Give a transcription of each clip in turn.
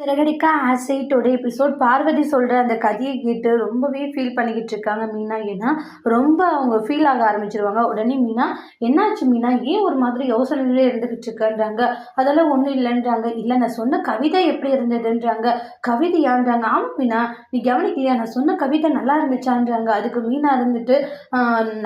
சிறகடிக்கா ஆசைட்டோட episode Parvati சொல்கிற அந்த கதையை கேட்டு ரொம்பவே ஃபீல் பண்ணிக்கிட்டு இருக்காங்க மீனா ஏன்னா ரொம்ப அவங்க ஃபீல் ஆக ஆரம்பிச்சிருவாங்க. உடனே மீனா என்னாச்சு மீனா? ஏன் ஒரு மாதிரி யோசனையிலே இருந்துக்கிட்டு இருக்கன்றாங்க. அதெல்லாம் ஒன்றும் இல்லைன்றாங்க. இல்லை நான் சொன்ன கவிதை எப்படி இருந்ததுன்றாங்க. கவிதையான்றாங்க ஆமாம் மீனா நீ கவனிக்கலையா நான் சொன்ன கவிதை நல்லா இருந்துச்சான்றாங்க. அதுக்கு மீனா இருந்துட்டு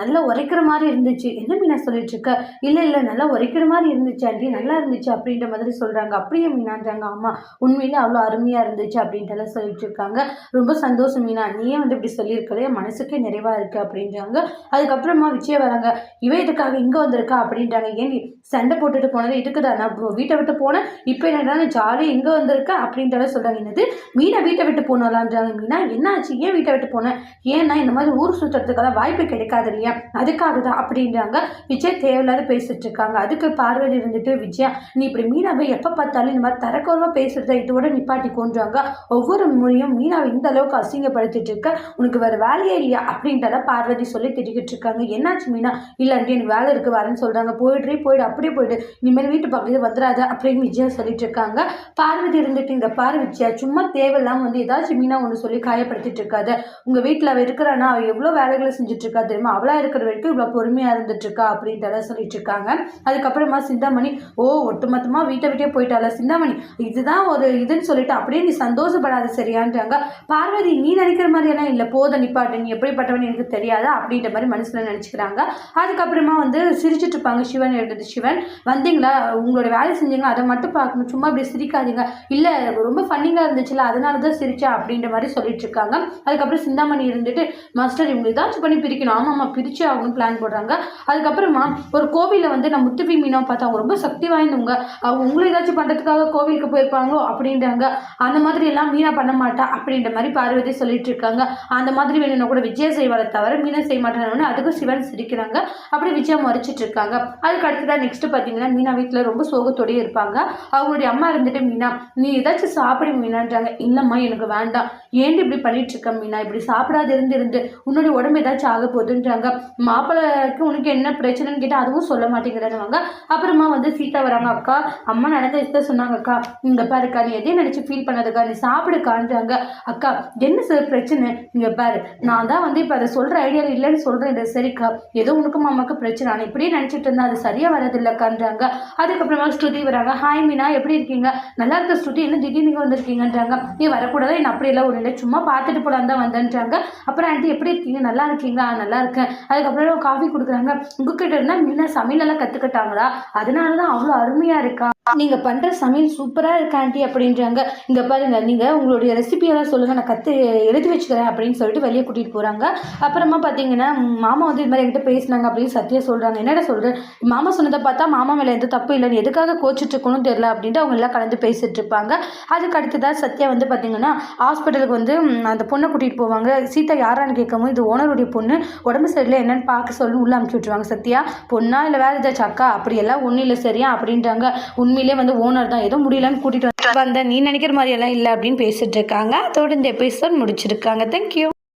நல்லா உரைக்கிற மாதிரி இருந்துச்சு. என்ன மீனா சொல்லிட்டு இருக்க? இல்லை இல்லை நல்லா உரைக்கிற மாதிரி இருந்துச்சாண்டி நல்லா இருந்துச்சு. அப்படின்ற மாதிரி சொல்கிறாங்க அப்படியே மீனான்றாங்க. ஆமாம் உண்மையிலே அவ்வளோ அருமையாக இருந்துச்சு அப்படின்ட்டுலாம் சொல்லிட்டு இருக்காங்க ரொம்ப சந்தோஷம் மீனா. நீயே வந்து இப்படி சொல்லியிருக்கலையே மனசுக்கே நிறைவாக இருக்குது அப்படின்றாங்க. அதுக்கப்புறமா விஜய் வராங்க. இவன் இதுக்காக இங்கே வந்திருக்கா அப்படின்றாங்க. ஏன் சண்டை போட்டுட்டு போனது இதுக்கு நான் வீட்டை விட்டு போனேன் இப்போ என்னடா ஜாலியாக இங்கே வந்திருக்கா அப்படின்றத சொல்கிறாங்க என்னது? மீனா வீட்டை விட்டு போனலான்றாங்க மீனா. என்னாச்சு? ஏன் வீட்டை விட்டு போனேன் ஏன்னா இந்த மாதிரி ஊர் சுற்றுறதுக்கெல்லாம் வாய்ப்பு கிடைக்காது இல்லையா? அதுக்காக தான் அப்படின்றாங்க. விஜய் தேவையில்லாத பேசிட்டு இருக்காங்க அதுக்கு பார்வையில் இருந்துட்டு விஜயா நீ இப்படி மீனாவை எப்போ பார்த்தாலும் இந்த மாதிரி தரக்குறவாக பேசுறத இதோட நிப்பாட்டி கொன்றாங்க. ஒவ்வொரு முறையும் மீனாவை இந்த அளவுக்கு அசிங்கப்படுத்திட்டு இருக்க உனக்கு வேறு வேலையே இல்லையா அப்படின்றத பார்வதி சொல்லி திட்டிக்கிட்டு இருக்காங்க. என்னாச்சு மீனா? இல்லாண்டி எனக்கு வேலை இருக்கு வரேன்னு சொல்கிறாங்க போயிடுறே போயிடு அப்படியே போயிடு. இனிமேல் வீட்டு பக்கத்தில் வந்துடாத அப்படின்னு விஜயா சொல்லிட்டு இருக்காங்க. பார்வதி இருந்துட்டு இந்த பாரு விஜயா சும்மா தேவையில்லாம வந்து ஏதாச்சும் மீனா ஒன்று சொல்லி காயப்படுத்திட்டு இருக்காது. உங்கள் வீட்டில் அவள் இருக்கிறானா? அவள் எவ்வளோ வேலைகளை செஞ்சுட்டு இருக்கா தெரியுமா? அவளாக இருக்கிற வரைக்கும் இவ்வளோ பொறுமையாக இருந்துட்டு இருக்கா? அப்படின்றத சொல்லிட்டு இருக்காங்க. அதுக்கப்புறமா சிந்தாமணி ஓ ஒட்டுமொத்தமாக வீட்டை விட்டே போயிட்டால சிந்தாமணி? இதுதான் ஒரு இது இதுன்னு சொல்லிட்டு அப்படியே நீ சந்தோஷப்படாத சரியான்றாங்க பார்வதி நீ நினைக்கிற மாதிரியெல்லாம் இல்லை போத நிப்பாட்டு நீ எப்படிப்பட்டவன் எனக்கு தெரியாதா அப்படின்ற மாதிரி மனசில் நினச்சிக்கிறாங்க. அதுக்கப்புறமா வந்து சிரிச்சிட்டு இருப்பாங்க சிவன் எழுதுது சிவன் வந்தீங்களா? உங்களோட வேலை செஞ்சீங்க அதை மட்டும் பார்க்கணும் சும்மா இப்படி சிரிக்காதீங்க. இல்லை ரொம்ப ஃபன்னிங்காக இருந்துச்சுல அதனால தான் சிரிச்சேன் அப்படின்ற மாதிரி சொல்லிட்டு இருக்காங்க. அதுக்கப்புறம் சிந்தாமணி இருந்துட்டு மாஸ்டர் இவங்க ஏதாச்சும் பண்ணி பிரிக்கணும். ஆமாம் ஆமாம் பிரிச்சு ஆகணும்னு பிளான் போடுறாங்க. அதுக்கப்புறமா ஒரு கோவிலில் வந்து நான் முத்துவி மீனாவை பார்த்தா அவங்க ரொம்ப சக்தி வாய்ந்தவங்க. அவங்க உங்களை ஏதாச்சும் பண்ணுறதுக்காக கோவிலுக்கு போயிருப்பாங்களோ? பண்ணிட்டாங்க அந்த மாதிரி எல்லாம் மீனா பண்ண மாட்டா அப்படின்ற மாதிரி பார்வதி சொல்லிட்டு இருக்காங்க அந்த மாதிரி வேணும்னா கூட விஜய செய்வாரை தவிர மீனா செய்ய மாட்டாங்கன்னு அதுக்கும் சிவன் சிரிக்கிறாங்க. அப்படி விஜயா மறைச்சிட்டு இருக்காங்க அதுக்கு அடுத்ததான் நெக்ஸ்ட் பார்த்தீங்கன்னா மீனா வீட்டில் ரொம்ப சோகத்தோடயே இருப்பாங்க. அவங்களுடைய அம்மா இருந்துட்டு மீனா நீ ஏதாச்சும் சாப்பிடு மீனான்றாங்க. இல்லைம்மா எனக்கு வேண்டாம். ஏன் இப்படி பண்ணிட்டு இருக்க மீனா? இப்படி சாப்பிடாது இருந்து இருந்து உன்னுடைய உடம்பு ஏதாச்சும் ஆக போகுதுன்றாங்க. மாப்பிள்ளைக்கு உனக்கு என்ன பிரச்சனைன்னு கேட்டால் அதுவும் சொல்ல மாட்டேங்கிறாங்க அப்புறமா வந்து சீதா வராங்க. அக்கா அம்மா நடந்த இதை சொன்னாங்க அக்கா இங்கே பாருக்கா நீ எதே நினச்சி ஃபீல் பண்ணதுக்கா நீ சாப்பிடுக்கான்றாங்க அக்கா என்ன சார் பிரச்சனை? நீங்கள் பாரு நான் தான் வந்து இப்போ அதை சொல்கிற ஐடியாவில் இல்லைன்னு சொல்கிறேன் இது சரிக்கா ஏதோ உனக்கும் அம்மாவுக்கு பிரச்சனை. நான் இப்படியே நினச்சிட்டு இருந்தேன் அது சரியாக வரதில்லைக்கான்றாங்க அதுக்கப்புறமா ஸ்ருதி வராங்க. ஹாய் மீனா எப்படி இருக்கீங்க? நல்லா இருக்க ஸ்ருதி. என்ன திடீர்னு நீங்கள் வந்திருக்கீங்கன்றாங்க. நீ வரக்கூடாது என்ன அப்படியெல்லாம் ஒரு இல்லை. சும்மா பார்த்துட்டு போலாம் தான் வந்தேன்றாங்க. அப்புறம் ஆண்டி எப்படி இருக்கீங்க? நல்லா இருக்கீங்களா? நல்லா இருக்கேன். அதுக்கப்புறம் காஃபி கொடுக்குறாங்க. உங்ககிட்ட இருந்தால் மீனா சமையலெல்லாம் கற்றுக்கிட்டாங்களா அதனால தான் அவ்வளோ அருமையாக இருக்கா? நீங்கள் பண்ணுற சமையல் சூப்பராக இருக்கு ஆண்டி அப்படின்றாங்க. இங்கே பாருங்க நீங்கள் உங்களுடைய ரெசிபியெல்லாம் சொல்லுங்கள் நான் கற்று எழுதி வச்சுக்கிறேன் அப்படின்னு சொல்லிட்டு வெளியே கூட்டிகிட்டு போகிறாங்க அப்புறமா பார்த்தீங்கன்னா மாமா வந்து இது மாதிரி என்கிட்ட பேசினாங்க அப்படின்னு சத்யா சொல்கிறாங்க என்னடா சொல்கிறேன் மாமா சொன்னதை பார்த்தா மாமா மேலே எந்த தப்பு இல்லைன்னு எதுக்காக கோச்சிட்டு இருக்கணும்னு தெரியல அப்படின்ட்டு அவங்க எல்லாம் கலந்து பேசிட்டு இருப்பாங்க. அதுக்கு அடுத்ததாக சத்யா வந்து பார்த்தீங்கன்னா ஹாஸ்பிட்டலுக்கு வந்து அந்த பொண்ணை கூட்டிகிட்டு போவாங்க. சீதா யாரான்னு கேட்கவும் இது ஓனருடைய பொண்ணு உடம்பு சரியில்லை என்னன்னு பார்க்க சொல்லி உள்ளே அனுப்பிச்சி விட்ருவாங்க சத்யா. பொண்ணா இல்லை வேறு ஏதாச்சும் அக்கா? அப்படியெல்லாம் ஒன்றும் இல்லை சரியா? அப்படின்றாங்க. உண்மையிலே வந்து ஓனர் தான். ஏதோ முடியலன்னு கூட்டிகிட்டு வந்து வந்த நீ நினைக்கிற மாதிரியெல்லாம் இல்லை அப்படின்னு பேசிட்டு இருக்காங்க. அதோட இந்த எபிசோட் முடிச்சிருக்காங்க. தேங்க்யூ